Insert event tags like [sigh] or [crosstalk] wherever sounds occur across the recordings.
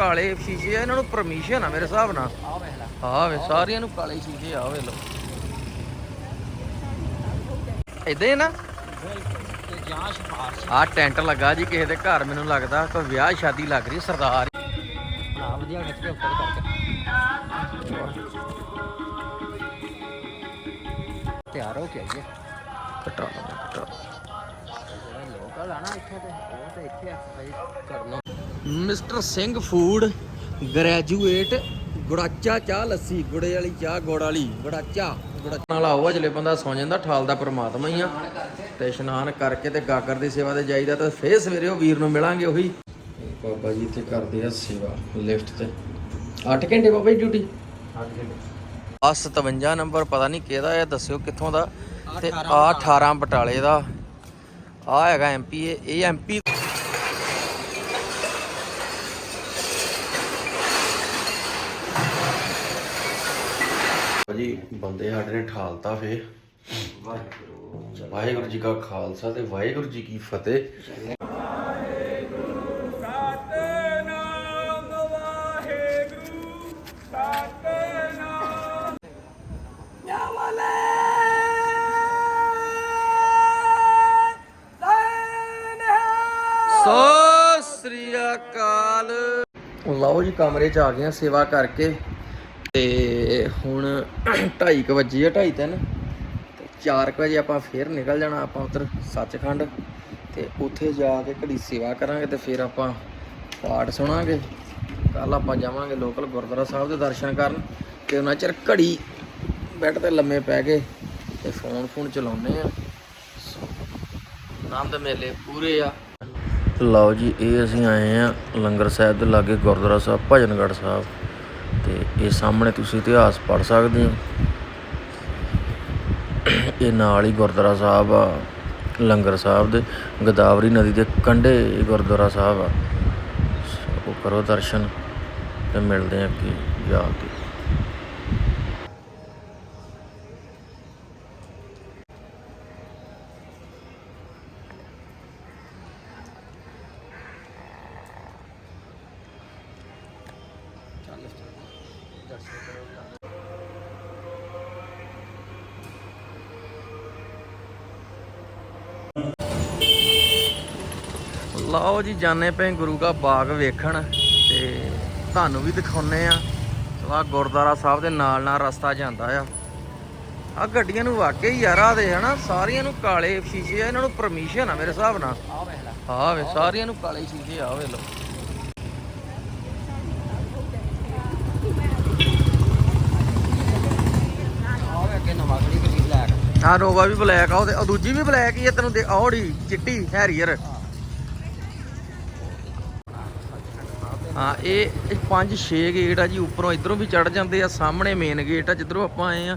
ਕਾਲੇ ਸ਼ੀਸ਼ੇ ਆ ਇਹਨਾਂ ਨੂੰ ਪਰਮਿਸ਼ਨ ਆ ਮੇਰੇ ਹਿਸਾਬ ਨਾਲ। ਆ ਵੇਖ ਲੈ। ਆ ਵੇ ਸਾਰਿਆਂ ਨੂੰ ਕਾਲੇ ਸ਼ੀਸ਼ੇ ਆ ਵੇ ਲੋ ਇਦਾਂ ਹੀ ਨਾ? ਆ ਟੈਂਟ ਲੱਗਾ ਜੀ ਕਿਸੇ ਦੇ ਘਰ ਮੈਨੂੰ ਲੱਗਦਾ ਕੋਈ ਵਿਆਹ ਸ਼ਾਦੀ ਲੱਗ ਰਹੀ ਸਰਦਾਰ ਬਣਾ ਵਧੀਆ ਖਿੱਚ ਕੇ ਉੱਪਰ ਕਰਕੇ। ਤਿਆਰ ਹੋ ਕੇ ਆਈਏ। ਘਟਾ ਜਿਹੜੇ ਲੋਕਲ ਆ ਨਾ ਇੱਥੇ ਤੇ ਉਹ ਤੇ ਇੱਥੇ ਐਕਸਰਸਾਈਜ਼ ਕਰਨਾ ਮਿਸਟਰ ਸਿੰਘ ਫੂਡ ਗ੍ਰੈਜੂਏਟ ਗੁੜਾਚਾ ਚਾਹ ਲੱਸੀ ਗੁੜੇ ਵਾਲੀ ਚਾਹ ਗੁੜ ਵਾਲੀ ਗੁੜਾਚਾ। ਗੁੜਾਚਾ ਨਾਲ ਆਓ ਅਜਲੇ ਬੰਦਾ ਸੌ ਜਾਂਦਾ ਠਾਲ ਦਾ ਪ੍ਰਮਾਤਮਾ ਹੀ ਆ। ਤੇ ਇਸ਼ਨਾਨ ਕਰਕੇ ਤੇ ਗਾਗਰ ਦੀ ਸੇਵਾ ਤੇ ਜਾਈਦਾ ਤੇ ਫੇਰ ਸਵੇਰੇ ਉਹ ਵੀਰ ਨੂੰ ਮਿਲਾਂਗੇ ਉਹੀ। ਬਾਬਾ ਜੀ ਇੱਥੇ ਕਰਦੇ ਆ ਸੇਵਾ ਲਿਫਟ ਤੇ। 8 ਘੰਟੇ ਬਾਬਾ ਜੀ ਡਿਊਟੀ ਆ 57 ਨੰਬਰ ਪਤਾ ਨਹੀਂ ਕਿਹਦਾ ਹੈ ਦੱਸਿਓ ਕਿੱਥੋਂ ਦਾ। ਤੇ ਆ 18 ਬਟਾਲੇ। ਦਾ। ਆ ਹੈਗਾ ਐਮਪੀ ਇਹ ਐਮਪੀ ਜੀ ਬੰਦੇ ਸਾਡੇ ਨੇ ਠਾਲਤਾ ਫੇ ਵਾਹਿਗੁਰੂ ਜੀ ਕਾ ਖਾਲਸਾ ਤੇ ਵਾਹਿਗੁਰੂ ਜੀ ਕੀ ਫਤਿਹ। ਸੋ ਸ੍ਰੀ ਅਕਾਲ। ਲਓ ਜੀ ਕਮਰੇ ਚ ਆ ਗਏ ਆ ਸੇਵਾ ਕਰਕੇ। ਤੇ ਹੁਣ 2:30 ਵਜੇ ਆ 2:30 ਤਿੰਨ। ਤੇ 4 ਵਜੇ ਆਪਾਂ ਫੇਰ ਨਿਕਲ ਜਾਣਾ ਆਪਾਂ ਉਧਰ ਸੱਚਖੰਡ। ਤੇ ਉੱਥੇ ਜਾ ਕੇ ਘੜੀ ਸੇਵਾ ਕਰਾਂਗੇ ਤੇ ਫਿਰ ਆਪਾਂ ਪਾਠ ਸੁਣਾਂਗੇ। ਕੱਲ ਆਪਾਂ ਜਾਵਾਂਗੇ ਲੋਕਲ ਗੁਰਦੁਆਰਾ ਸਾਹਿਬ ਦੇ ਦਰਸ਼ਨ ਕਰਨ। ਤੇ ਉਹਨਾਂ ਚਿਰ ਘੜੀ ਬੈੱਡ ਤੇ ਲੰਮੇ ਪੈ ਗਏ ਤੇ ਫੋਨ ਫੋਨ ਚਲਾਉਨੇ ਆ। ਆਨੰਦ ਮੇਲੇ ਪੂਰੇ ਆ। ਲਓ ਜੀ, ਇਹ ਅਸੀਂ ਆਏ ਆ ਲੰਗਰ ਸਾਹਿਬ ਦੇ ਲਾਗੇ ਗੁਰਦੁਆਰਾ ਸਾਹਿਬ, ਭਜਨਗੜ੍ਹ ਸਾਹਿਬ। ਤੇ ਇਹ ਸਾਹਮਣੇ ਤੁਸੀਂ ਇਤਿਹਾਸ ਪੜ੍ਹ ਸਕਦੇ ਹੋ। ਇਹ ਨਾਲ ਹੀ ਗੁਰਦੁਆਰਾ ਸਾਹਿਬ ਆ, ਲੰਗਰ ਸਾਹਿਬ ਦੇ, ਗੋਦਾਵਰੀ ਨਦੀ ਦੇ ਕੰਢੇ ਇਹ ਗੁਰਦੁਆਰਾ ਸਾਹਿਬ ਆ। ਉਹ ਕਰੋ ਦਰਸ਼ਨ ਤੇ ਮਿਲਦੇ ਆ ਅੱਗੇ ਜਾ ਕੇ। ਜਾਣੇ ਪਏ ਗੁਰੂ ਦਾ ਬਾਗ ਵੇਖਣ ਤੇ ਤੁਹਾਨੂੰ ਵੀ ਦਿਖਾਉਨੇ ਆ। ਆ ਗੁਰਦੁਆਰਾ ਸਾਹਿਬ ਦੇ ਨਾਲ ਨਾਲ ਰਸਤਾ ਜਾਂਦਾ ਆ। ਆ ਗੱਡੀਆਂ ਨੂੰ ਵਾਕਈ ਯਾਰਾ ਦੇ ਹਨਾ ਸਾਰੀਆਂ ਨੂੰ ਕਾਲੇ ਸ਼ੀਸ਼ੇ ਆ ਇਹਨਾਂ ਨੂੰ ਪਰਮਿਸ਼ਨ ਆ ਮੇਰੇ ਹਿਸਾਬ ਨਾਲ। ਆ ਵੇ ਸਾਰੀਆਂ ਨੂੰ ਕਾਲੇ ਸ਼ੀਸ਼ੇ ਆ ਵੇ ਲੋ ਆ ਨਵਾਂ ਵੀ ਬਲੈਕ ਆ ਉਹ ਦੂਜੀ ਵੀ ਬਲੈਕ ਹੀ ਆ ਤੈਨੂੰ ਦੇ ਔੜੀ ਚਿੱਟੀ ਹੈਰੀਅਰ। ਹਾਂ ਇਹ 5-6 ਗੇਟ ਆ ਜੀ ਉੱਪਰੋਂ ਇਧਰੋਂ ਵੀ ਚੜ ਜਾਂਦੇ ਆ ਸਾਹਮਣੇ ਮੇਨ ਗੇਟ ਆ ਜਿੱਧਰੋਂ ਆਪਾਂ ਆਏ ਆ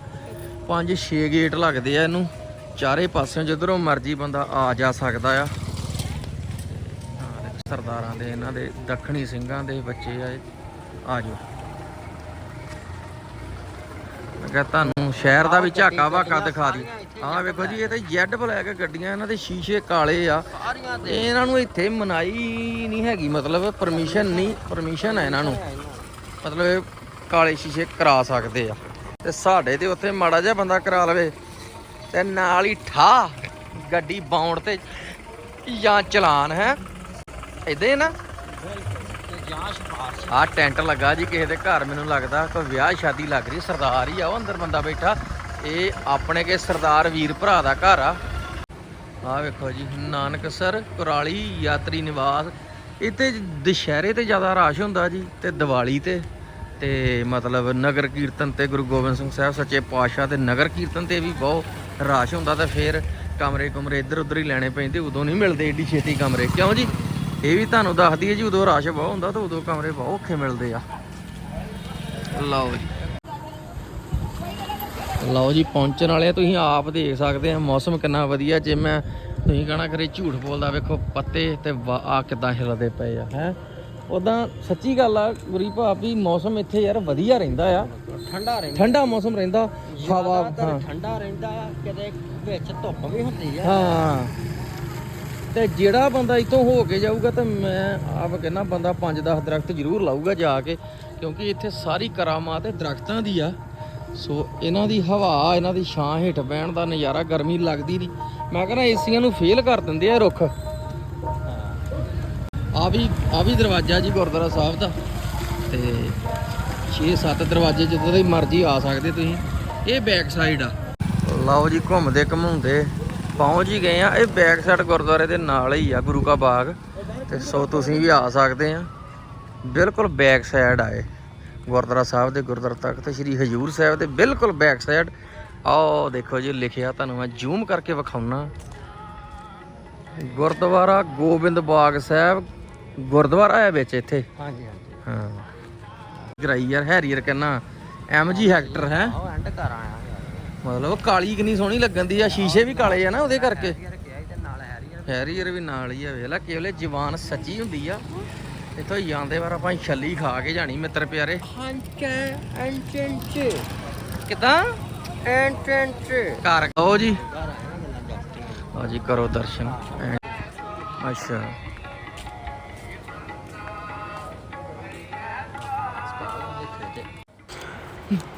5-6 ਗੇਟ ਲੱਗਦੇ ਆ ਇਹਨੂੰ। ਚਾਰੇ ਪਾਸਿਓਂ ਜਿੱਧਰੋਂ ਮਰਜ਼ੀ ਬੰਦਾ ਆ ਜਾ ਸਕਦਾ ਆ। ਹਾਂ, ਸਰਦਾਰਾਂ ਦੇ ਇਹਨਾਂ ਦੇ ਦੱਖਣੀ ਸਿੰਘਾਂ ਦੇ ਬੱਚੇ ਆ ਆ ਜਾਓ। ਕਿਹਾ ਤੁਹਾਨੂੰ ਸ਼ਹਿਰ ਦਾ ਵੀ ਝਾਕਾ ਵਾਕਾ ਦਿਖਾ ਦੀ। ਆਹ ਵੇਖੋ ਜੀ ਇਹ ਤਾਂ ਜੈਡ ਬਲੈਕ ਗੱਡੀਆਂ ਇਹਨਾਂ ਦੇ ਸ਼ੀਸ਼ੇ ਕਾਲੇ ਆ। ਇਹਨਾਂ ਨੂੰ ਇੱਥੇ ਮਨਾਈ ਨਹੀਂ ਹੈਗੀ ਮਤਲਬ ਪਰਮਿਸ਼ਨ ਨਹੀਂ ਪਰਮਿਸ਼ਨ ਹੈ ਇਹਨਾਂ ਨੂੰ। ਮਤਲਬ ਇਹ ਕਾਲੇ ਸ਼ੀਸ਼ੇ ਕਰਾ ਸਕਦੇ ਆ। ਤੇ ਸਾਡੇ ਤੇ ਉੱਥੇ ਮਾੜਾ ਜਿਹਾ ਬੰਦਾ ਕਰਾ ਲਵੇ ਤੇ ਨਾਲ ਹੀ ਠਾ ਗੱਡੀ ਬਾਉਂਡ ਤੇ ਜਾਂ ਚਲਾਨ ਹੈ? ਇਦਾਂ ਹੀ ਨਾ? ਤੇ ਜਾਂ ਆ ਟੈਂਟ ਲੱਗਾ ਜੀ, ਕਿਸੇ ਦੇ ਘਰ ਮੈਨੂੰ ਲੱਗਦਾ ਕੋਈ ਵਿਆਹ ਸ਼ਾਦੀ ਲੱਗ ਰਹੀ, ਸਰਦਾਰ ਹੀ ਆ ਉਹ ਅੰਦਰ ਬੰਦਾ ਬੈਠਾ। ਇਹ ਆਪਣੇ ਕੇ ਸਰਦਾਰ ਵੀਰ ਭਰਾ ਦਾ ਘਰ ਆ। ਆ ਵੇਖੋ ਜੀ ਨਾਨਕਸਰ ਕੁਰਾਲੀ ਯਾਤਰੀ ਨਿਵਾਸ। ਇੱਥੇ ਦੁਸ਼ਹਿਰੇ ਤੇ ਜ਼ਿਆਦਾ ਰਸ਼ ਹੁੰਦਾ ਜੀ, ਤੇ ਦੀਵਾਲੀ ਤੇ ਤੇ ਮਤਲਬ ਨਗਰ ਕੀਰਤਨ ਤੇ ਗੁਰੂ ਗੋਬਿੰਦ ਸਿੰਘ ਸਾਹਿਬ ਸੱਚੇ ਪਾਤਸ਼ਾਹ ਤੇ ਨਗਰ ਕੀਰਤਨ ਤੇ ਵੀ ਬਹੁਤ ਰਸ਼ ਹੁੰਦਾ ਤੇ ਫਿਰ ਕਮਰੇ ਕਮਰੇ ਇੱਧਰ ਉੱਧਰ ਹੀ ਲੈਣੇ ਪੈਂਦੇ, ਉਦੋਂ ਨਹੀਂ ਮਿਲਦੇ ਏਡੀ ਛੇਤੀ ਕਮਰੇ। ਕਿਉਂ ਜੀ? ਇਹ ਵੀ ਤੁਹਾਨੂੰ ਦੱਸ ਦਈਏ ਜੀ ਉਦੋਂ ਰਸ਼ ਬਹੁਤ ਹੁੰਦਾ ਤੇ ਉਦੋਂ ਕਮਰੇ ਬਹੁਤ ਔਖੇ ਮਿਲਦੇ ਆ। ਲਓ ਜੀ। ਲਓ ਜੀ ਪਹੁੰਚਣ ਵਾਲੇ ਆ, ਤੁਸੀਂ ਆਪ ਦੇਖ ਸਕਦੇ ਆ ਮੌਸਮ ਕਿੰਨਾ ਵਧੀਆ। ਜੇ ਮੈਂ ਤੁਸੀਂ ਕਹਣਾ ਕਰੇ ਝੂਠ ਬੋਲਦਾ ਵੇਖੋ ਪੱਤੇ ਤੇ ਆ ਕਿਦਾਂ ਹਿਲਦੇ ਪਏ ਆ ਹੈ। ਉਦਾਂ ਸੱਚੀ ਗੱਲ ਆ ਗੁਰੀ ਭਾਅ ਵੀ ਮੌਸਮ ਇੱਥੇ ਯਾਰ ਵਧੀਆ ਰਹਿੰਦਾ ਆ। ਠੰਡਾ ਰਹਿੰਦਾ। ਠੰਡਾ ਮੌਸਮ ਰਹਿੰਦਾ ਹਵਾ ਹਾਂ। ਠੰਡਾ ਰਹਿੰਦਾ ਕਿਤੇ ਵਿੱਚ ਧੁੱਪ ਵੀ ਹੁੰਦੀ ਆ। ਹਾਂ। ਤੇ ਜਿਹੜਾ ਬੰਦਾ ਇੱਥੋਂ ਹੋ ਕੇ ਜਾਊਗਾ ਤਾਂ ਮੈਂ ਆਪ ਕਹਿੰਦਾ ਬੰਦਾ 5-10 ਦਰਖਤ ਜ਼ਰੂਰ ਲਾਊਗਾ ਜਾ ਕੇ, ਕਿਉਂਕਿ ਇੱਥੇ ਸਾਰੀ ਕਰਾਮਾਤ ਹੈ ਦਰਖਤਾਂ ਦੀ ਆ। ਸੋ ਇਹਨਾਂ ਦੀ ਹਵਾ, ਇਹਨਾਂ ਦੀ ਛਾਂ ਹੇਠ ਬਹਿਣ ਦਾ ਨਜ਼ਾਰਾ ਗਰਮੀ ਲੱਗਦੀ ਨਹੀਂ। ਮੈਂ ਕਹਿੰਦਾ ਏਸੀਆਂ ਨੂੰ ਫੇਲ ਕਰ ਦਿੰਦੇ ਆ ਰੁੱਖ। ਆ ਵੀ ਆ ਵੀ ਦਰਵਾਜ਼ਾ ਜੀ ਗੁਰਦੁਆਰਾ ਸਾਹਿਬ ਦਾ। ਤੇ 6-7 ਦਰਵਾਜ਼ੇ ਜਦੋਂ ਦੀ ਮਰਜ਼ੀ ਆ ਸਕਦੇ ਤੁਸੀਂ। ਇਹ ਬੈਕ ਸਾਈਡ ਆ। ਲਓ ਜੀ, ਘੁੰਮਦੇ ਘਮਾਉਂਦੇ ਪਹੁੰਚ ਹੀ ਗਏ ਆ। ਇਹ ਬੈਕ ਸਾਈਡ ਗੁਰਦੁਆਰੇ ਦੇ ਨਾਲ ਹੀ ਆ ਗੁਰੂ ਕਾ ਬਾਗ। ਤੇ ਸੋ ਤੁਸੀਂ ਵੀ ਆ ਸਕਦੇ ਆ। ਬਿਲਕੁਲ ਬੈਕ ਸਾਈਡ ਆਏ ਗੁਰਦੁਆਰਾ ਸਾਹਿਬ ਦੇ ਗੁਰਦੁਆਰਾ ਤਖਤ ਸ੍ਰੀ ਹਜੂਰ ਸਾਹਿਬ ਦੇ ਬਿਲਕੁਲ ਬੈਕ ਸਾਈਡ ਆਓ ਦੇਖੋ ਜੀ ਲਿਖਿਆ ਤੁਹਾਨੂੰ ਮੈਂ ਜ਼ੂਮ ਕਰਕੇ ਵਿਖਾਉਣਾ ਗੁਰਦੁਆਰਾ ਗੋਬਿੰਦ ਬਾਗ ਸਾਹਿਬ। ਗੁਰਦੁਆਰਾ ਹੈ ਵਿੱਚ ਇੱਥੇ? ਹਾਂਜੀ ਹਾਂਜੀ। ਹਾਂ। ਗਰਾਈ ਯਾਰ ਹੈਰੀਅਰ ਕਹਿੰਨਾ ਐਮਜੀ ਹੈਕਟਰ ਹੈ। ਉਹ ਐਂਡ ਕਰ ਆਇਆ। ਮਤਲਬ ਕਾਲੀ ਕਿੰਨੀ ਸੋਹਣੀ ਲੱਗਣ ਦੀ ਆ ਸ਼ੀਸ਼ੇ ਵੀ ਕਾਲੇ ਆ ਨਾ ਉਹਦੇ ਕਰਕੇ। ਹੈਰੀਅਰ ਵੀ ਨਾਲ ਹੀ ਆ ਵੇਖ ਲੈ ਕੇਵਲੇ ਜਵਾਨ ਸੱਚੀ ਹੁੰਦੀ ਆ। ਇੱਥੋਂ ਜਾਂਦੇ ਵਾਰ ਆਪਾਂ ਛੱਲੀ ਖਾ ਕੇ ਜਾਣੀ ਮਿੱਤਰ ਪਿਆਰੇ। ਕਿਦਾਂ? ਘਰ ਆਓ ਜੀ। ਆ ਜੀ ਕਰੋ ਦਰਸ਼ਨ। ਅੱਛਾ।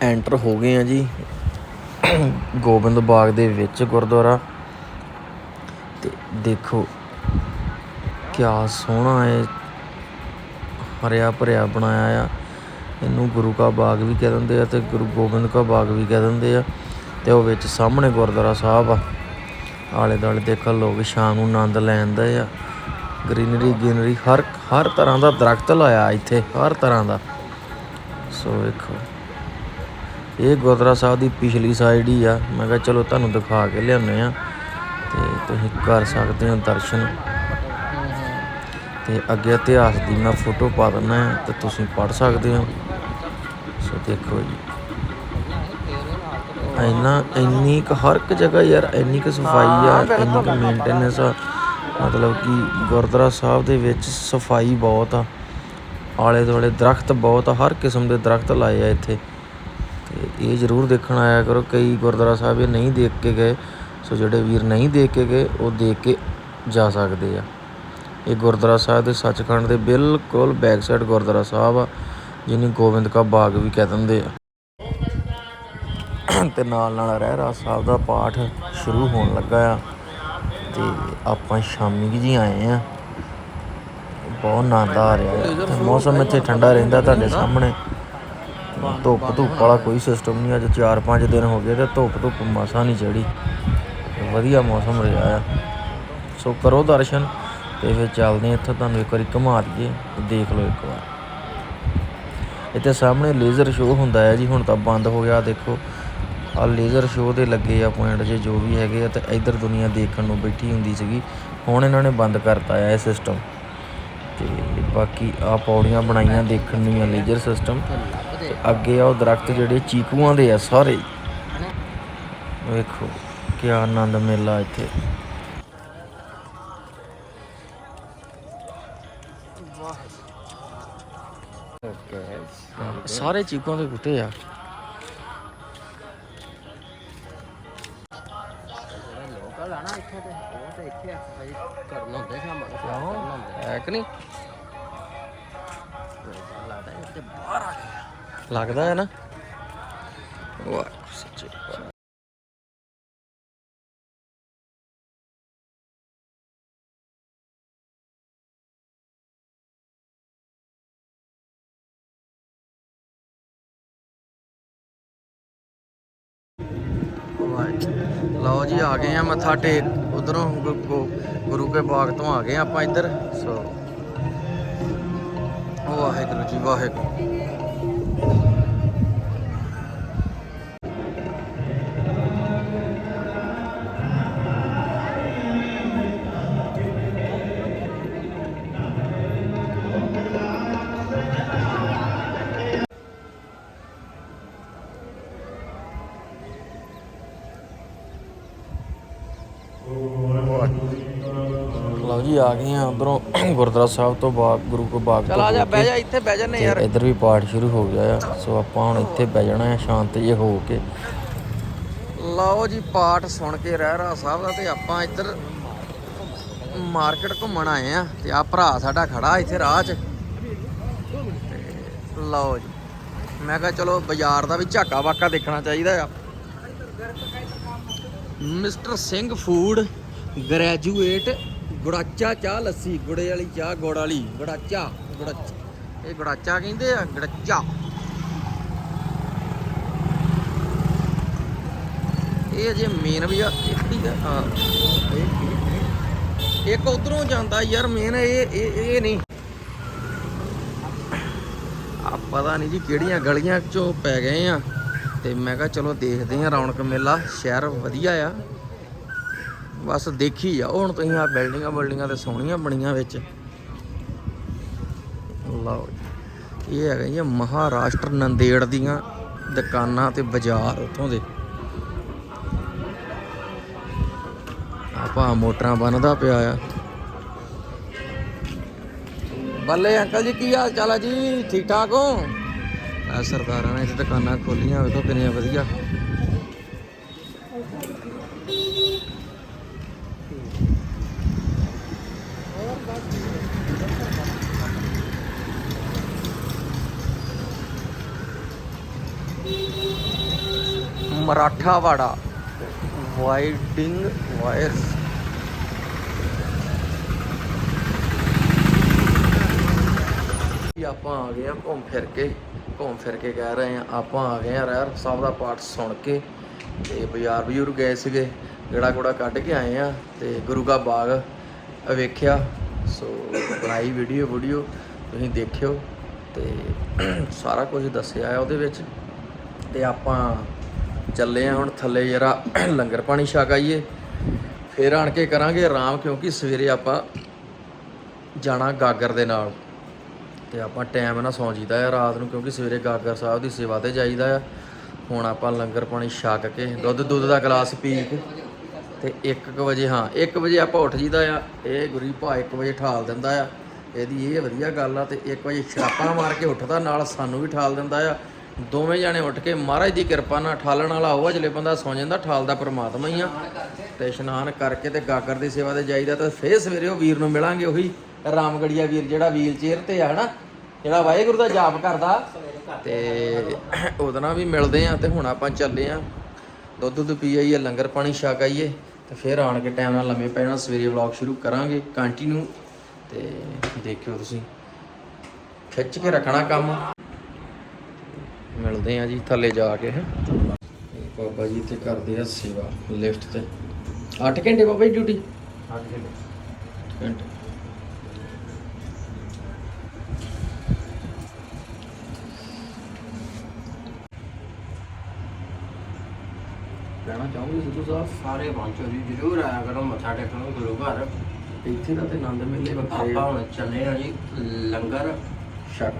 ਐਂਟਰ ਹੋ ਗਏ ਆ ਜੀ। ਗੋਬਿੰਦ ਬਾਗ ਦੇ ਵਿੱਚ ਗੁਰਦੁਆਰਾ। ਤੇ ਦੇਖੋ, ਕਿਆ ਸੋਹਣਾ ਹੈ ਹਰਿਆ ਭਰਿਆ ਬਣਾਇਆ ਆ। ਇਹਨੂੰ ਗੁਰੂ ਕਾ ਬਾਗ ਵੀ ਕਹਿ ਦਿੰਦੇ ਆ ਤੇ ਗੁਰੂ ਗੋਬਿੰਦ ਕਾ ਬਾਗ ਵੀ ਕਹਿ ਦਿੰਦੇ ਆ। ਤੇ ਉਹ ਵਿੱਚ ਸਾਹਮਣੇ ਗੁਰਦੁਆਰਾ ਸਾਹਿਬ ਆ। ਆਲੇ ਦੁਆਲੇ ਦੇਖੋ ਲੋਕ ਸ਼ਾਮ ਨੂੰ ਆਨੰਦ ਲੈਂਦੇ ਆ। ਗ੍ਰੀਨਰੀ ਗ੍ਰੀਨਰੀ ਹਰ ਹਰ ਤਰ੍ਹਾਂ ਦਾ ਦਰਖਤ ਲਾਇਆ ਇੱਥੇ, ਹਰ ਤਰ੍ਹਾਂ ਦਾ। ਸੋ ਵੇਖੋ। ਇਹ ਗੁਰਦੁਆਰਾ ਸਾਹਿਬ ਦੀ ਪਿਛਲੀ ਸਾਈਡ ਹੀ ਆ। ਮੈਂ ਕਿਹਾ ਚਲੋ ਤੁਹਾਨੂੰ ਦਿਖਾ ਕੇ ਲਿਆਉਂਦੇ ਆ ਤੇ ਤੁਸੀਂ ਕਰ ਸਕਦੇ ਹੋ ਦਰਸ਼ਨ। ਤੇ ਅੱਗੇ ਇਤਿਹਾਸ ਦੀ ਮੈਂ ਫੋਟੋ ਪਾ ਦਿੰਦਾ ਹਾਂ ਤੇ ਤੁਸੀਂ ਪੜ ਸਕਦੇ ਹੋ। ਸੋ ਦੇਖੋ ਜੀ। ਇੰਨਾ ਇੰਨੀ ਕੁ ਹਰ ਇੱਕ ਜਗ੍ਹਾ ਯਾਰ ਇੰਨੀ ਕੁ ਸਫ਼ਾਈ ਆ ਇੰਨੀ ਕੁ ਮੇਨਟੇਨੈਂਸ ਆ। ਮਤਲਬ ਕਿ ਗੁਰਦੁਆਰਾ ਸਾਹਿਬ ਦੇ ਵਿੱਚ ਸਫ਼ਾਈ ਬਹੁਤ ਆ। ਆਲੇ ਦੁਆਲੇ ਦਰਖਤ ਬਹੁਤ ਆ। ਹਰ ਕਿਸਮ ਦੇ ਦਰਖਤ ਲਾਏ ਆ ਇੱਥੇ। ਇਹ ਜ਼ਰੂਰ ਦੇਖਣ ਆਇਆ ਕਰੋ, ਕਈ ਗੁਰਦੁਆਰਾ ਸਾਹਿਬ ਇਹ ਨਹੀਂ ਦੇਖ ਕੇ ਗਏ। ਸੋ ਜਿਹੜੇ ਵੀਰ ਨਹੀਂ ਦੇਖ ਕੇ ਗਏ, ਉਹ ਦੇਖ ਕੇ ਜਾ ਸਕਦੇ ਆ। ਇਹ ਗੁਰਦੁਆਰਾ ਸਾਹਿਬ ਦੇ ਸੱਚਖੰਡ ਦੇ ਬਿਲਕੁਲ ਬੈਕ ਸਾਈਡ ਗੁਰਦੁਆਰਾ ਸਾਹਿਬ ਆ ਜਿਹਨੂੰ ਗੋਬਿੰਦ ਕਾ ਬਾਗ ਵੀ ਕਹਿ ਦਿੰਦੇ ਆ। ਤੇ ਨਾਲ ਨਾਲ ਰਹਿ ਰਹਿਰਾਸ ਸਾਹਿਬ ਦਾ ਪਾਠ ਸ਼ੁਰੂ ਹੋਣ ਲੱਗਾ ਆ। ਤੇ ਆਪਾਂ ਸ਼ਾਮੀ ਕੁ ਜੀ ਆਏ ਆ। ਬਹੁਤ ਆਨੰਦ ਆ ਰਿਹਾ ਮੌਸਮ ਇੱਥੇ ਠੰਡਾ ਰਹਿੰਦਾ ਤੁਹਾਡੇ ਸਾਹਮਣੇ। ਧੁੱਪ ਧੁੱਪ ਵਾਲਾ ਕੋਈ ਸਿਸਟਮ ਨਹੀਂ, ਅੱਜ 4-5 ਦਿਨ ਹੋ ਗਏ ਤੇ ਧੁੱਪ ਧੁੱਪ ਮਸਾ ਨਹੀਂ ਚੜੀ ਵਧੀਆ ਮੌਸਮ ਰਿਹਾ ਆ। ਸੋ ਕਰੋ ਦਰਸ਼ਨ ਤੇ ਫਿਰ ਚੱਲਦੇ ਹਾਂ ਇੱਥੋਂ ਤੁਹਾਨੂੰ ਇੱਕ ਵਾਰੀ ਘੁਮਾ ਦਈਏ ਦੇਖ ਲਓ ਇੱਕ ਵਾਰ। ਇੱਥੇ ਸਾਹਮਣੇ ਲੇਜ਼ਰ ਸ਼ੋਅ ਹੁੰਦਾ ਹੈ ਜੀ, ਹੁਣ ਤਾਂ ਬੰਦ ਹੋ ਗਿਆ, ਦੇਖੋ। ਆ ਲੇਜ਼ਰ ਸ਼ੋਅ ਦੇ ਲੱਗੇ ਆ ਪੁਆਇੰਟ ਜੇ ਜੋ ਵੀ ਹੈਗੇ ਆ ਤੇ ਇੱਧਰ ਦੁਨੀਆ ਦੇਖਣ ਨੂੰ ਬੈਠੀ ਹੁੰਦੀ ਸੀਗੀ। ਹੁਣ ਇਹਨਾਂ ਨੇ ਬੰਦ ਕਰਤਾ ਆ ਇਹ ਸਿਸਟਮ ਤੇ ਬਾਕੀ ਆ ਪੌੜੀਆਂ ਬਣਾਈਆਂ ਦੇਖਣ ਨੂੰ ਆ ਲੇਜ਼ਰ ਸਿਸਟਮ ਤੇ ਅੱਗੇ ਆ ਉਹ ਦਰਖਤ ਜਿਹੜੇ ਚੀਕੂਆਂ ਦੇ ਆ ਸਾਰੇ। ਵੇਖੋ ਕੀ ਆਨੰਦ ਮੇਲਾ ਇੱਥੇ। ਸਾਰੇ ਚੀਕੂਆਂ ਦੇ ਬੂਟੇ ਆ। ਲੋਕਲ ਆ ਨਾ ਇੱਥੇ ਤੇ ਉਹ ਤੇ ਇੱਥੇ ਐਕਸਰਸਾਈਜ਼ ਕਰਨ ਹੁੰਦੇ ਸ਼ਾਮ ਨੂੰ ਕਰਨ ਹੁੰਦੇ ਹੈ ਕਿ ਨਹੀਂ? ਲੱਗਦਾ ਹੈ ਨਾ। ਵਾਹ ਸੱਚੇ ਵਾਹਿਗੁਰੂ। ਲਓ ਜੀ, ਆ ਗਏ ਆ ਮੱਥਾ ਟੇਕ। ਉਧਰੋਂ ਗੁਰੂ ਕੇ ਬਾਗ ਤੋਂ ਆ ਗਏ ਆ ਆਪਾਂ ਇੱਧਰ। ਸੋ, ਵਾਹਿਗੁਰੂ ਜੀ, ਵਾਹਿਗੁਰੂ। ਲਓ ਜੀ ਆ ਗਏ ਆ ਉਧਰੋਂ ਗੁਰਦੁਆਰਾ ਸਾਹਿਬ ਤੋਂ ਬਾਗ ਗੁਰੂ ਕੋ ਬਾਗ ਤੋਂ ਚਲ ਆ ਜਾ ਬਹਿ ਜਾ ਇੱਥੇ ਬਹਿ ਤੇ ਯਾਰ। ਇੱਧਰ ਵੀ ਪਾਠ ਸ਼ੁਰੂ ਹੋ ਗਿਆ ਆ। ਸੋ ਆਪਾਂ ਹੁਣ ਇੱਥੇ ਬਹਿ ਜਾਣਾ ਹੈ ਸ਼ਾਂਤ ਜੇ ਹੋ ਕੇ। ਲਓ ਜੀ ਪਾਠ ਸੁਣ ਕੇ ਰਹਿ ਰਾ ਸਾਹਿਬ ਦਾ ਤੇ ਆਪਾਂ ਇੱਧਰ ਮਾਰਕੀਟ ਘੁੰਮਣ ਆਏ ਆ ਤੇ ਆ ਭਰਾ ਸਾਡਾ ਖੜਾ ਇੱਥੇ ਰਾਹ 'ਚ। ਲਓ ਜੀ ਮੈਂ ਕਿਹਾ ਚਲੋ ਬਾਜ਼ਾਰ ਦਾ ਵੀ ਝਾਕਾ ਵਾਕਾ ਦੇਖਣਾ ਚਾਹੀਦਾ ਆ। ਮਿਸਟਰ ਸਿੰਘ ਫੂਡ ਗ੍ਰੈਜੂਏਟ ਗੁੜਾਚਾ ਚਾਹ ਲੱਸੀ, ਗੁੜੇ ਵਾਲੀ ਚਾਹ, ਗੁੜ ਵਾਲੀ। ਗੁੜਾਚਾ ਗੁੜਾਚਾ ਇਹ ਗੁੜਾਚਾ ਕਹਿੰਦੇ ਆ, ਗੁੜਾਚਾ। ਇਹ ਅਜੇ ਮੇਨ ਵੀ ਆ ਇੱਕ ਹੀ? ਇੱਕ ਉਧਰੋਂ ਜਾਂਦਾ ਯਾਰ ਮੇਨ ਇਹ ਇਹ ਇਹ ਨਹੀਂ। ਆ ਪਤਾ ਨਹੀਂ ਜੀ ਕਿਹੜੀਆਂ ਗਲੀਆਂ ਚੋਂ ਪੈ ਗਏ ਆ। ਤੇ ਮੈਂ ਕਿਹਾ ਚਲੋ ਦੇਖਦੇ ਆ ਰੌਣਕ ਮੇਲਾ, ਸ਼ਹਿਰ ਵਧੀਆ ਆ। ਬਸ ਦੇਖੀ ਜਾਓ ਹੁਣ ਤੁਸੀਂ ਆ ਬਿਲਡਿੰਗਾਂ ਬਿਲਡਿੰਗਾਂ ਤੇ ਸੋਹਣੀਆਂ ਬਣੀਆਂ ਵਿੱਚ। ਲਓ ਇਹ ਹੈਗਾ ਜੀ ਮਹਾਰਾਸ਼ਟਰ ਨੰਦੇੜ ਦੀਆਂ ਦੁਕਾਨਾਂ ਤੇ ਬਾਜ਼ਾਰ ਉੱਥੋਂ ਦੇ। ਆਪਾਂ ਮੋਟਰਾਂ ਬੰਨਦਾ ਪਿਆ ਆ। ਬੱਲੇ ਅੰਕਲ ਜੀ, ਕੀ ਹਾਲ ਚਾਲ ਹੈ ਜੀ? ਠੀਕ ਠਾਕ ਹੋ? ਆ ਸਰਦਾਰਾਂ ਨੇ ਇੱਥੇ ਦੁਕਾਨਾਂ ਖੋਲੀਆਂ, ਵੇਖੋ ਕਿੰਨੀਆਂ ਵਧੀਆ। ਮਰਾਠਾਵਾੜਾ ਵਾਈਡਿੰਗ ਵਾਇਰਸ ਆਪਾਂ ਆ ਗਏ ਆ ਘੁੰਮ ਫਿਰ ਕੇ ਘੁੰਮ ਫਿਰ ਕੇ ਕਹਿ ਰਹੇ ਆ ਆਪਾਂ ਆ ਗਏ ਆ ਰਹਿਰ ਸਾਹਿਬ ਦਾ ਪਾਠ ਸੁਣ ਕੇ ਤੇ ਬਾਜ਼ਾਰ ਬਜ਼ੁਰ ਗਏ ਸੀਗੇ ਗੜਾ ਗੋੜਾ ਕੱਢ ਕੇ ਆਏ ਆ ਤੇ ਗੁਰੂ ਕਾ ਬਾਗ ਵੇਖਿਆ ਸੋ ਬਣਾਈ ਵੀਡੀਓ ਵੀਡੀਓ ਤੁਸੀਂ ਦੇਖਿਓ ਤੇ [clears throat] ਸਾਰਾ ਕੁਝ ਦੱਸਿਆ ਆ ਉਹਦੇ ਵਿੱਚ। ਤੇ ਆਪਾਂ ਚੱਲੇ ਆ ਹੁਣ ਥੱਲੇ ਜਰਾ [clears throat] ਲੰਗਰ ਪਾਣੀ ਛਕ ਆਈਏ। ਫੇਰ ਆਣ ਕੇ ਕਰਾਂਗੇ ਆਰਾਮ ਕਿਉਂਕਿ ਸਵੇਰੇ ਆਪਾਂ ਜਾਣਾ ਗਾਗਰ ਦੇ ਨਾਲ। ਤੇ ਆਪਾਂ ਟਾਈਮ ਨਾਲ ਸੌਂ ਜੀਦਾ ਆ ਰਾਤ ਨੂੰ ਕਿਉਂਕਿ ਸਵੇਰੇ ਗਾਗਰ ਸਾਹਿਬ ਦੀ ਸੇਵਾ ਤੇ ਜਾਈਦਾ ਆ। ਹੁਣ ਆਪਾਂ ਲੰਗਰ ਪਾਣੀ ਛਕ ਕੇ ਦੁੱਧ ਦੁੱਧ ਦਾ ਗਲਾਸ ਪੀ ਕੇ ਤੇ 1:00 ਵਜੇ, ਹਾਂ 1 ਵਜੇ ਆਪਾਂ ਉੱਠ ਜੀਦਾ ਆ। ਇਹ ਗੁਰੀ ਭਾ 1 ਵਜੇ ਠਾਲ ਦਿੰਦਾ ਆ। ਇਹਦੀ ਇਹ ਵਧੀਆ ਗੱਲ ਆ ਤੇ 1 ਵਜੇ ਛਾਪਾਂ ਮਾਰ ਕੇ ਉੱਠਦਾ, ਨਾਲ ਸਾਨੂੰ ਵੀ ਠਾਲ ਦਿੰਦਾ ਆ। ਦੋਵੇਂ ਜਾਣੇ ਉੱਠ ਕੇ ਮਹਾਰਾਜ ਦੀ ਕਿਰਪਾ ਨਾਲ ਠਾਲਣ ਵਾਲਾ ਉਹ ਅਜਲੇ ਬੰਦਾ ਸੌ ਜਾਂਦਾ ਠਾਲਦਾ ਪ੍ਰਮਾਤਮਾ ਹੀ ਆ। ਤੇ ਇਸ਼ਨਾਨ ਕਰਕੇ ਤੇ ਗਾਗਰ ਦੀ ਸੇਵਾ ਤੇ ਜਾਈਦਾ ਤਾਂ ਫੇਰ ਸਵੇਰੇ ਉਹ ਵੀਰ ਨੂੰ ਮਿਲਾਂਗੇ ਉਹੀ ਰਾਮਗੜੀਆ ਵੀਰ, ਜਿਹੜਾ ਵੀਲ ਚੇਅਰ ਤੇ ਆ, ਹਨਾ? ਜਿਹੜਾ ਵਾਹਿਗੁਰੂ ਦਾ ਜਾਪ ਕਰਦਾ। ਤੇ ਉਹਦੇ ਨਾਲ ਵੀ ਮਿਲਦੇ ਆ ਤੇ ਹੁਣ ਆਪਾਂ ਚੱਲੇ ਆ। ਦੁੱਧ ਦੁੱਧ ਪੀ ਆਈਏ ਲੰਗਰ ਪਾਣੀ ਛਕ ਆਈਏ ਤੇ ਫਿਰ ਆਣ ਕੇ ਟਾਈਮ ਨਾਲ ਲੰਮੇ ਪੈਣਾ ਸਵੇਰੇ ਵਲੌਗ ਸ਼ੁਰੂ ਕਰਾਂਗੇ ਕੰਟੀਨਿਊ ਤੇ ਦੇਖਿਓ ਤੁਸੀਂ। ਖਿੱਚ ਕੇ ਰੱਖਣਾ ਕੰਮ। ਮਿਲਦੇ ਆ ਜੀ ਥੱਲੇ ਜਾ ਕੇ ਹੈਂ। ਬਾਬਾ ਜੀ ਤੇ ਕਰਦੇ ਆ ਸੇਵਾ ਲਿਫਟ ਤੇ। 8 ਘੰਟੇ ਬਾਬਾ ਜੀ ਡਿਊਟੀ 8 ਘੰਟੇ। ਸਿੱਧੂ ਸਾਹਿਬ ਸਾਰੇ ਪਹੁੰਚੋ ਜੀ ਜਰੂਰ ਆਇਆ ਕਰੋ ਮੱਥਾ ਟੇਕਣ ਗੁਰੂ ਘਰ। ਇੱਥੇ ਦਾ ਤੇ ਆਨੰਦ ਮੇਲੇ ਵੱਖਰੇ ਆਪਾਂ ਆ। ਹੁਣ ਚੱਲੇ ਆ ਜੀ ਲੰਗਰ। ਛਕ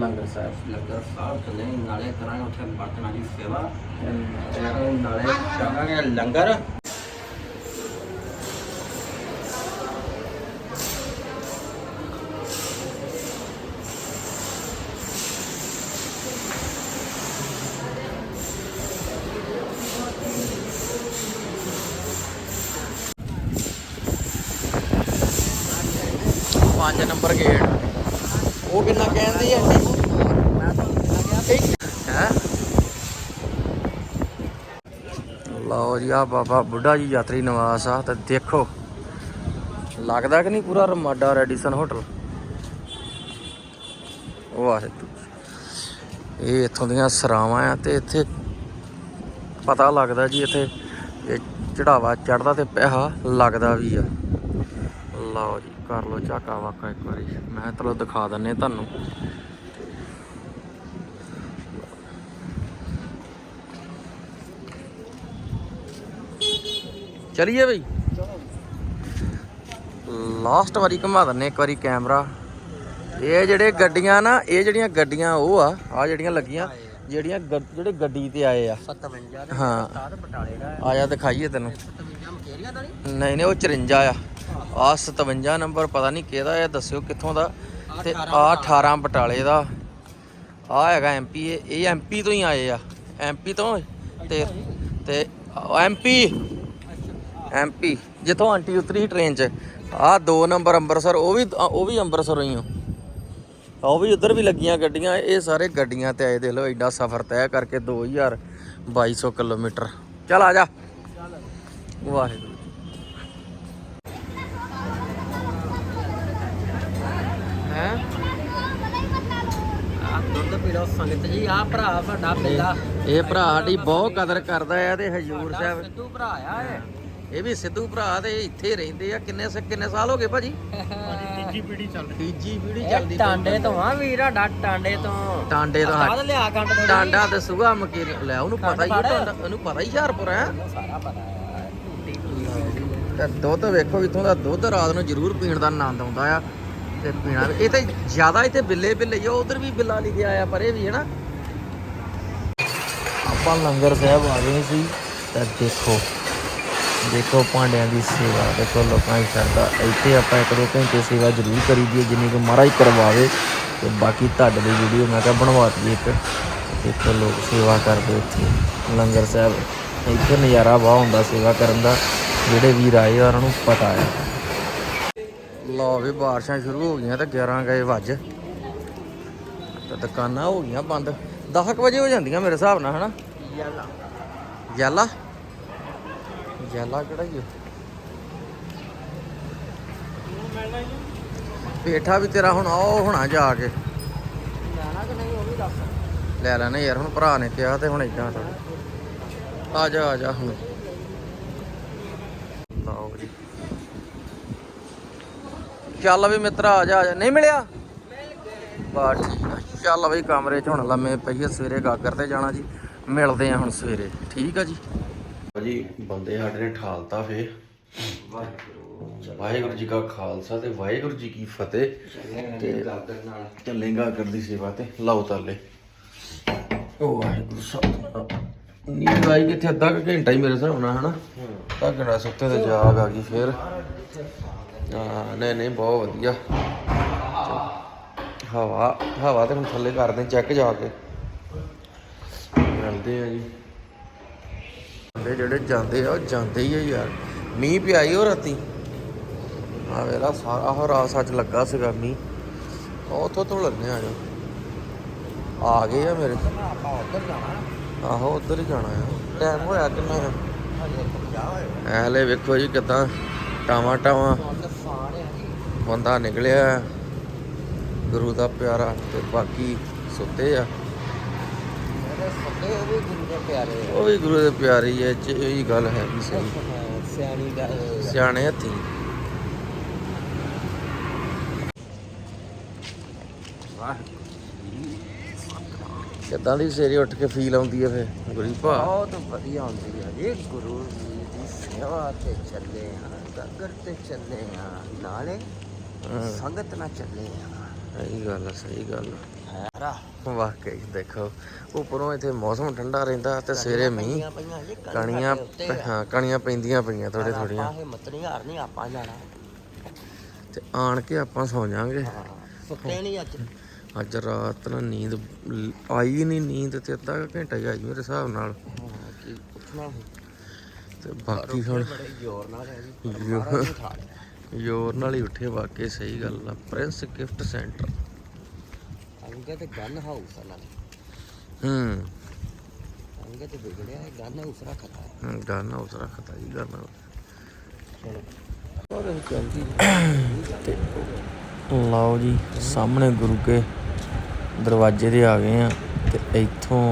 ਲੰਗਰ ਸਾਹਿਬ। ਲੰਗਰ ਸਾਹਿਬ ਚੱਲੇ ਨਾਲੇ ਕਰਾਂਗੇ ਉੱਥੇ ਬਰਤਨਾਂ ਦੀ ਸੇਵਾ। ਤੇ ਨਾਲੇ ਛਕਾਂਗੇ ਲੰਗਰ ਪੰਜ ਨੰਬਰ ਗੇਟ ਉਹ ਕਿੰਨਾ ਕਹਿੰਦੀ ਹੈ ਹੈ ਲਓ ਜੀ ਆ ਬਾਬਾ ਬੁੱਢਾ ਜੀ ਯਾਤਰੀ ਨਿਵਾਸ ਆ ਤੇ ਦੇਖੋ। ਲੱਗਦਾ ਕਿ ਨਹੀਂ ਪੂਰਾ ਰਮਾਡਾ ਰੈਡੀਸਨ ਹੋਟਲ? ਵਾਹਿਗੁਰੂ। ਇਹ ਇੱਥੋਂ ਦੀਆਂ ਸਰਾਵਾਂ ਆ ਤੇ ਇੱਥੇ ਪਤਾ ਲੱਗਦਾ ਜੀ ਇੱਥੇ ਇਹ ਚੜਾਵਾ ਚੜਦਾ ਤੇ ਪੈਸਾ ਲੱਗਦਾ ਵੀ ਆ। ਲਓ ਜੀ, ਕਰ ਲਓ ਝਾਕਾ ਵਾਕਾ ਇੱਕ ਵਾਰੀ। ਮੈਂ ਚਲੋ ਦਿਖਾ ਦਿੰਨੇ ਤੁਹਾਨੂੰ। ਚਲਿਏ ਬਈ। ਲਾਸਟ ਵਾਰੀ ਘੁਮਾ ਦਿੰਨੇ ਇੱਕ ਵਾਰੀ ਕੈਮਰਾ ਇਹ ਜਿਹੜੇ ਗੱਡੀਆਂ ਨਾ ਇਹ ਜਿਹੜੀਆਂ ਗੱਡੀਆਂ ਉਹ ਆ ਆ ਜਿਹੜੀਆਂ ਲੱਗੀਆਂ ਜਿਹੜੀਆਂ ਜਿਹੜੇ ਗੱਡੀ ਤੇ ਆਏ ਆ। 57 ਹਾਂ। ਸਾਧ ਬਟਾਲੇ ਦਾ ਆ ਜਾ ਦਿਖਾਈਏ ਤੈਨੂੰ। 57 ਮਕੇਰੀਆਂ ਦਾ ਨਹੀਂ? ਨਹੀਂ ਉਹ 54 ਆ। ਆ 57 ਨੰਬਰ ਪਤਾ ਨਹੀਂ ਕਿਹਦਾ ਹੈ ਦੱਸਿਓ ਕਿੱਥੋਂ ਦਾ। ਤੇ ਆ 18 ਬਟਾਲੇ ਦਾ। ਆ ਹੈਗਾ ਐਮਪੀ ਇਹ ਐਮਪੀ ਤੋਂ ਹੀ ਆਏ ਆ। ਐਮਪੀ ਤੋਂ? ਤੇ ਤੇ ਐਮਪੀ ਐਮਪੀ ਜਿੱਥੋਂ ਆਂਟੀ ਉਤਰੀ ਟ੍ਰੇਨ 'ਚ। ਆ ਦੋ ਨੰਬਰ ਅੰਮ੍ਰਿਤਸਰ ਉਹ ਵੀ ਉਹ ਵੀ ਅੰਮ੍ਰਿਤਸਰੋਂ ਹੀ ਆ। ਉਹ ਵੀ ਉਧਰ ਵੀ ਲੱਗੀਆਂ ਗੱਡੀਆਂ ਇਹ ਸਾਰੇ ਗੱਡੀਆਂ ਤੇ ਆਏ ਦੇਖ ਲਓ ਐਡਾ ਸਫ਼ਰ ਤੈਅ ਕਰਕੇ 2000 2200 ਕਿਲੋਮੀਟਰ। ਚੱਲ ਆ ਜਾ। ਵਾਹਿਗੁਰੂ। ਹੈ? ਆ ਦੁੱਧ ਪੀ ਲਓ ਸੰਗਤ ਜੀ ਆ ਭਰਾ ਵੱਡਾ ਪਿੰਡਾ। ਇਹ ਭਰਾ ਸਾਡੀ ਬਹੁਤ ਕਦਰ ਕਰਦਾ ਆ ਤੇ ਹਜੂਰ ਸਾਹਿਬ। ਸਿੱਧੂ ਭਰਾ ਆ ਇਹ। ਇਹ ਵੀ ਸਿੱਧੂ ਭਰਾ ਤੇ ਇੱਥੇ ਰਹਿੰਦੇ ਆ। ਕਿੰਨੇ ਸ- ਕਿੰਨੇ ਸਾਲ ਹੋ ਗਏ ਭਾਜੀ? ਤੀਜੀ ਤੀਜੀ ਪੀੜੀ ਚੱਲਦੀ ਟਾਂਡੇ ਤੋਂ ਆ ਵੀਰਾ ਡਾ ਟਾਂਡੇ ਤੋਂ। ਟਾਂਡੇ ਤੋਂ ਸਾਧ ਲਿਆ ਕੰਡ ਤੋਂ ਟਾਂਡਾ ਤੇ ਸੁਗਾ ਮਕੀਰ ਲੈ ਉਹਨੂੰ ਪਤਾ ਹੀ ਆ ਟਾਂਡਾ ਉਹਨੂੰ ਪਤਾ ਹੀ ਹੁਸ਼ਿਆਰਪੁਰ ਹੈ। ਸਾਰਾ ਪਤਾ ਹੈ। ਤੇ ਦੁੱਧ ਵੇਖੋ ਇਥੋਂ ਦਾ ਦੁੱਧ ਰਾਤ ਨੂੰ ਜ਼ਰੂਰ ਪੀਣ ਦਾ ਆਨੰਦ ਆਉਂਦਾ ਆ। ਤੇ ਪੀਣਾ ਵੀ- ਇਹ ਤੇ ਜ਼ਿਆਦਾ ਇੱਥੇ ਬਿੱਲੇ ਬਿੱਲੇ ਹੀ ਆ ਉਧਰ ਵੀ ਬਿੱਲਾ ਲਿਖਿਆ ਆ ਪਰ ਇਹ ਵੀ ਹੈ ਨਾ। ਆਪਾਂ ਲੰਗਰ ਸਾਹਿਬ ਆ ਗਏ ਸੀ ਤੇ ਦੇਖੋ। ਦੇਖੋ ਭਾਂਡਿਆਂ ਦੀ ਸੇਵਾ ਦੇਖੋ ਲੋਕਾਂ ਦੀ ਸ਼ਰਧਾ ਇੱਥੇ ਆਪਾਂ ਇੱਕ ਦੋ ਘੰਟੇ ਸੇਵਾ ਜ਼ਰੂਰ ਕਰੀਦੀ ਹੈ ਜਿੰਨੀ ਕੁ ਮਹਾਰਾਜ ਕਰਵਾਵੇ। ਤੇ ਬਾਕੀ ਤੁਹਾਡੇ ਲਈ ਵੀਡੀਓ ਮੈਂ ਕਿਹਾ ਬਣਵਾ ਦਈਏ ਇੱਕ। ਦੇਖੋ ਲੋਕ ਸੇਵਾ ਕਰਦੇ ਇੱਥੇ। ਲੰਗਰ ਸਾਹਿਬ ਇੱਥੇ ਨਜ਼ਾਰਾ ਬਹੁਤ ਹੁੰਦਾ ਸੇਵਾ ਕਰਨ ਦਾ ਜਿਹੜੇ ਵੀਰ ਆਏ ਆ ਉਹਨਾਂ ਨੂੰ ਪਤਾ ਹੈ। ਲਓ ਵੀ ਬਾਰਿਸ਼ਾਂ ਸ਼ੁਰੂ ਹੋ ਗਈਆਂ ਤੇ 11 ਗਏ ਵੱਜ ਤੇ ਦੁਕਾਨਾਂ ਹੋ ਗਈਆਂ ਬੰਦ। 10 ਕੁ ਵਜੇ ਹੋ ਜਾਂਦੀਆਂ ਮੇਰੇ ਹਿਸਾਬ ਨਾਲ ਹਨਾ? ਯਾਲਾ। ਯਾਲਾ? ਯਾਲਾ ਕਿਹੜਾ ਜੀ? ਪੇਠਾ ਵੀ ਤੇਰਾ ਹੁਣ ਉਹ ਹੋਣਾ ਜਾ ਕੇ। ਲੈਣਾ ਕਿ ਨਹੀਂ ਉਹ ਵੀ ਦੱਸ। ਲੈ ਲੈਣੇ ਯਾਰ ਹੁਣ ਭਰਾ ਨੇ ਕਿਹਾ ਤੇ ਹੁਣ ਇਦਾਂ ਆ ਜਾ ਆ ਜਾ ਹੁਣ। ਲਓ ਜੀ। ਚੱਲ ਵੀ ਮਿੱਤਰਾ ਆ ਜਾ ਆ ਜਾ। ਨਹੀਂ ਮਿਲਿਆ? ਬਾ ਠੀਕ ਆ। ਚੱਲ ਬਈ ਕਮਰੇ 'ਚ ਹੁਣ ਲੰਮੇ ਪਈਏ ਸਵੇਰੇ ਗਾਗਰ ਤੇ ਜਾਣਾ ਜੀ। ਮਿਲਦੇ ਆ ਹੁਣ ਸਵੇਰੇ। ਠੀਕ ਆ ਜੀ। ਜੀ ਬੰਦੇ ਸਾਡੇ ਨੇ ਠਾਲਤਾ ਫੇ ਵਾਹਿਗੁਰੂ ਜੀ ਕਾ ਖਾਲਸਾ ਤੇ ਵਾਹਿਗੁਰੂ ਜੀ ਕੀ ਫਤਿਹ। ਤੇ ਨਾਲ ਚੱਲੇਗਾ ਕਰਦੀ ਸੇਵਾ ਤੇ। ਲਾਓ ਤਾਲੇ। ਉਹ ਵਾਹਿਗੁਰੂ ਸਾਹਿਬ ਨੀਂਦ ਆਈ ਕਿੱਥੇ? ਅੱਧਾ ਕੁ ਘੰਟਾ ਹੀ ਮੇਰੇ ਹਿਸਾਬ ਨਾਲ, ਹਨਾ? ਅੱਧਾ ਸੁੱਤੇ ਤੇ ਜਾਗ ਆ ਗਈ ਫੇਰ। ਹਾਂ, ਨਹੀਂ ਨਹੀਂ, ਬਹੁਤ ਵਧੀਆ। ਹਵਾ ਹਵਾ ਤੇ ਹੁਣ ਥੱਲੇ ਕਰਦੇ, ਚੈੱਕ ਜਾ ਕੇ। ਮਿਲਦੇ ਆ ਜੀ। ਬੰਦੇ ਜਿਹੜੇ ਜਾਂਦੇ ਆ, ਉਹ ਜਾਂਦੇ ਹੀ ਆ ਯਾਰ। ਮੀਂਹ ਪਿਆ ਈ ਉਹ ਰਾਤੀ। ਆ ਵੇਲਾ ਸਾਰਾ ਉਹ ਰਾਤ ਸੱਚ ਲੱਗਾ ਸੀਗਾ ਮੀਂਹ। ਉਹ ਉੱਥੋਂ ਤੋਂ ਲੱਗੇ ਆ ਜਾ। ਆ ਗਏ ਆ ਮੇਰੇ। ਆਪਾਂ ਉੱਧਰ ਜਾਣਾ ਆਹੋ, ਉੱਧਰ ਹੀ ਜਾਣਾ ਆ। ਟਾਈਮ ਹੋਇਆ ਕਿੰਨਾ ਆ? ਹਜੇ 50 ਵੇਖੋ ਜੀ ਕਿਦਾਂ ਟਾਵਾਂ ਟਾਵਾਂ। ਬੰਦਾ ਨਿਕਲਿਆ। ਗੁਰੂ ਦਾ ਪਿਆਰਾ ਤੇ ਬਾਕੀ ਸੁੱਤੇ ਆ। ਸੱਦੇ ਉਹ ਵੀ ਗੁਰੂ ਦੇ ਪਿਆਰੇ ਉਹ ਵੀ ਗੁਰੂ ਦੇ ਪਿਆਰੇ ਹੀ ਐ ਚ ਇਹੀ ਗੱਲ ਹੈ ਵੀ ਸਹੀ। ਆ ਸਿਆਣੀ ਗੱਲ ਸਿਆਣੇ ਹੱਥੀ। ਕਿੱਦਾਂ ਦੀ ਸਵੇਰੇ ਉੱਠ ਕੇ ਫੀਲ ਆਉਂਦੀ ਹੈ ਫੇ ਗੁਰੀ ਭਾ? ਬਹੁਤ ਵਧੀਆ ਹੁੰਦੀ ਹੈ ਜੀ ਗੁਰੂ ਜੀ ਦੀ ਸੇਵਾ ਤੇ ਚੱਲੇ ਆ ਗਗਰ ਤੇ ਚੱਲੇ ਆ ਨਾਲੇ ਹਾਂ, ਸੰਗਤ ਨਾਲ ਚੱਲੇ ਆ ਸਹੀ ਗੱਲ ਆ ਸਹੀ ਗੱਲ ਹੈਰਾ। ਵਾਕਈ ਦੇਖੋ ਉੱਪਰੋਂ ਇੱਥੇ ਮੌਸਮ ਠੰਡਾ ਰਹਿੰਦਾ ਤੇ ਸਵੇਰੇ ਮੀਂਹ ਕਣੀਆਂ ਹਾਂ ਕਣੀਆਂ ਪੈਂਦੀਆਂ ਪਈਆਂ ਥੋੜੇ ਥੋੜੀਆਂ ਨਹੀਂ ਆਪਾਂ ਜਾਣਾ। ਤੇ ਆਣ ਕੇ ਆਪਾਂ ਸੌ ਜਾਾਂਗੇ ਹਾਂ ਸੁੱਤੇ ਨਹੀਂ ਅੱਜ। ਅੱਜ ਰਾਤ ਨਾ ਨੀਂਦ ਆਈ ਨਹੀਂ ਨੀਂਦ ਤੇ ਅੱਧਾ ਘੰਟਾ ਹੀ ਆਈ ਮੇਰੇ ਹਿਸਾਬ ਨਾਲ। ਕੀ ਤੇ ਬਾਕੀ ਹੁਣ ਬੜੇ ਜ਼ੋਰ ਨਾਲ ਹੈ ਜੀ ਜ਼ੋਰ- ਮਹਾਰਾਜ ਨੇ ਉਠਾ ਲਿਆ। ਜ਼ੋਰ ਨਾਲ ਹੀ ਉੱਠੇ ਵਾਕਈ ਸਹੀ ਗੱਲ ਆ। Prince gift centre. ਅੰਗੇ ਤੇ ਗਨ ਹਾਊਸ ਆ ਨਾਲ। ਹੂੰ। ਅੰਗੇ ਤੇ ਵਿਗੜਿਆ ਹੈ ਗਨ ਹਾਊਸ ਰੱਖਦਾ ਹੈ ਗਾਣਾ ਉਸ ਰੱਖਤਾ ਜੀ ਗਾਣਾ ਚਲੋ। ਉਹਦੇ ਚੱਲਦੀ ਤੇ ਲਓ ਜੀ ਸਾਹਮਣੇ ਗੁਰੂ ਕੇ ਦਰਵਾਜ਼ੇ ਤੇ ਆ ਗਏ ਆ ਤੇ ਇੱਥੋਂ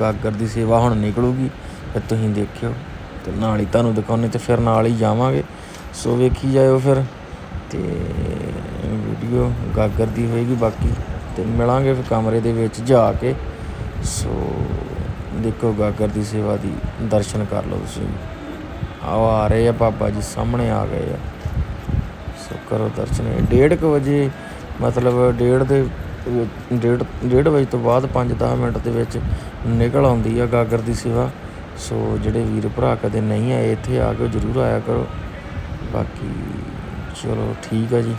ਗਾਗਰ ਦੀ ਸੇਵਾ ਹੁਣ ਨਿਕਲੂਗੀ ਤੇ ਤੁਸੀਂ ਦੇਖਿਓ ਤੇ ਨਾਲ ਹੀ ਤੁਹਾਨੂੰ ਦਿਖਾਉਣੇ ਤੇ ਫਿਰ ਨਾਲ ਹੀ ਜਾਵਾਂਗੇ। ਸੋ ਵੇਖੀ ਜਾਇਓ ਫਿਰ ਤੇ ਵੀਡੀਓ ਗਾਗਰ ਦੀ ਹੋਏਗੀ ਬਾਕੀ। ਤੇ ਮਿਲਾਂਗੇ ਫਿਰ ਕਮਰੇ ਦੇ ਵਿੱਚ ਜਾ ਕੇ। ਸੋ ਦੇਖੋ ਗਾਗਰ ਦੀ ਸੇਵਾ ਦੀ ਦਰਸ਼ਨ ਕਰ ਲਓ ਤੁਸੀਂ। ਆਓ ਆ ਰਹੇ ਆ ਬਾਬਾ ਜੀ, ਸਾਹਮਣੇ ਆ ਗਏ ਆ। ਸੋ ਕਰੋ ਦਰਸ਼ਨ। ਇਹ ਡੇਢ ਕੁ ਵਜੇ, ਮਤਲਬ ਡੇਢ ਦੇ ਵਿੱਚ- ਡੇਢ ਡੇਢ ਵਜੇ ਤੋਂ ਬਾਅਦ 5-10 ਮਿੰਟ ਦੇ ਵਿੱਚ ਨਿਕਲ ਆਉਂਦੀ ਆ ਗਾਗਰ ਦੀ ਸੇਵਾ। ਸੋ ਜਿਹੜੇ ਵੀਰ ਭਰਾ ਕਦੇ ਨਹੀਂ ਆਏ, ਇੱਥੇ ਆ ਕੇ ਜ਼ਰੂਰ ਆਇਆ ਕਰੋ। ਬਾਕੀ ਚਲੋ ਠੀਕ ਆ ਜੀ।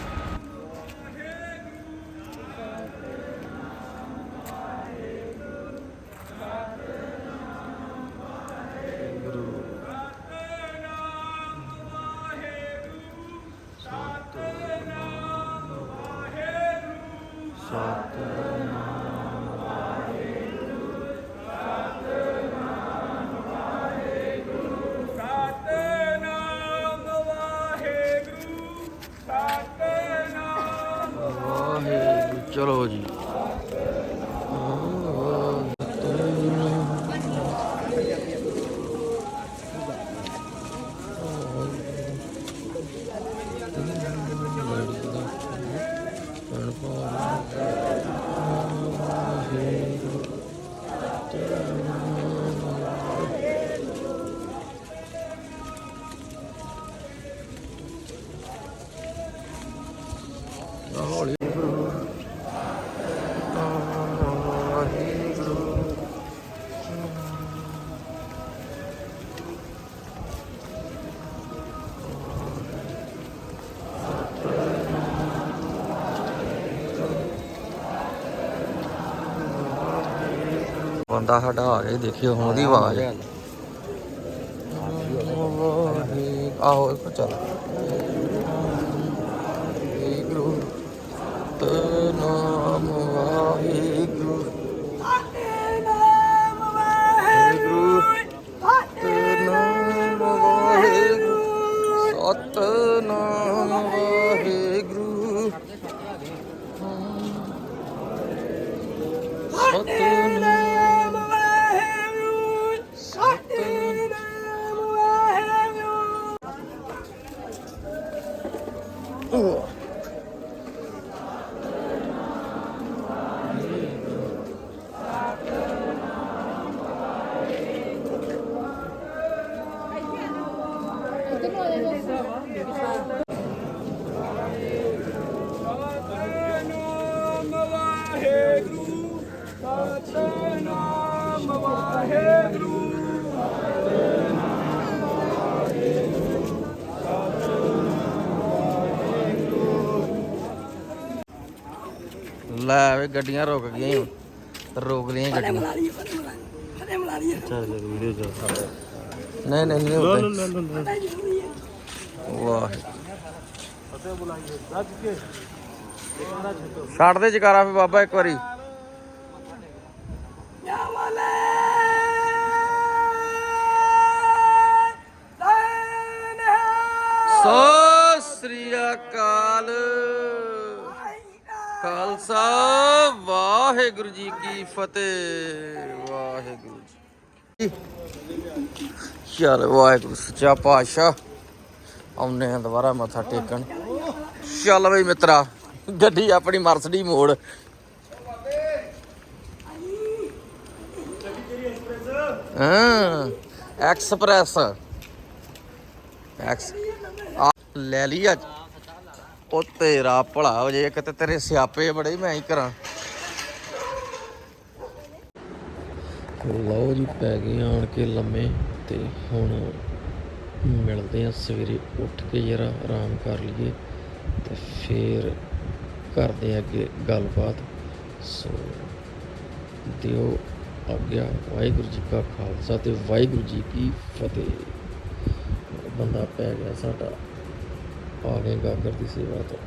ਬੰਦਾ ਸਾਡਾ ਆ ਗਿਆ, ਦੇਖਿਓ ਹੁਣ ਦੀ ਆਵਾਜ਼ ਆਹੋ ਇਹ ਚੱਲ ਵਾਹਿਗੁਰੂ ਤੇ ਵਾਹਿਗੁਰੂ ਵਾਹਿਗੁਰੂ ਵਾਹਿਗੁਰੂ। ਸਤਨਾਮ ਵਾਹਿਗੁਰੂ। ਸਤਨਾਮ ਵੇ ਗੱਡੀਆਂ ਰੁਕ ਗਈਆਂ ਈ। ਰੋਕ ਲਈਆਂ ਗੱਡੀਆਂ। ਚੱਲ ਵੀਡੀਓ ਚੱਲ ਨਹੀਂ ਨਹੀਂ ਨਹੀਂ ਹੁੰਦੇ ਵਾਹ। ਛੱਡ ਦੇ ਜਕਾਰਾ ਫੇ ਬਾਬਾ ਇੱਕ ਵਾਰੀ। ਸੋ ਸ੍ਰੀ ਅਕਾਲ। ਖਾਲਸਾ ਵਾਹਿਗੁਰੂ ਜੀ ਕੀ ਫਤਿਹ। ਵਾਹਿਗੁਰੂ ਜੀ ਚਲ ਵਾਹਿਗੁਰੂ, ਸੱਚਾ ਪਾਤਸ਼ਾਹ। ਆਉਨੇ ਆ ਦੁਬਾਰਾ ਮੱਥਾ ਟੇਕਣ। ਚੱਲ ਬਈ ਮਿੱਤਰਾ, ਗੱਡੀ ਆਪਣੀ ਮਰਸਡੀ ਮੋੜ। ਹਾਂ, ਐਕਸਪ੍ਰੈਸ। ਐਕਸ ਲੈ ਲਈ ਅੱਜ। ਉਹ ਤੇਰਾ ਭਲਾ ਹੋ ਜੇ, ਇੱਕ ਤੇ ਤੇਰੇ ਸਿਆਪੇ ਬੜੇ, ਮੈਂ ਹੀ ਕਰਾਂ। ਲਓ ਜੀ, ਪੈ ਗਏ ਆਣ ਕੇ ਲੰਮੇ, ਤੇ ਹੁਣ ਮਿਲਦੇ ਆ ਸਵੇਰੇ ਉੱਠ ਕੇ ਜਰਾ, ਆਰਾਮ ਕਰ ਲਈਏ, ਤੇ ਫੇਰ ਕਰਦੇ ਆ ਅੱਗੇ ਗੱਲਬਾਤ। ਸੋ ਦਿਓ ਆਗਿਆ, ਵਾਹਿਗੁਰੂ ਜੀ ਕਾ ਖਾਲਸਾ ਤੇ ਵਾਹਿਗੁਰੂ ਜੀ ਕੀ ਫਤਿਹ। ਬੰਦਾ ਪੈ ਗਿਆ ਸਾਡਾ। ਆ ਗਏ ਗਾਗਰ ਦੀ ਸੇਵਾ ਤੋਂ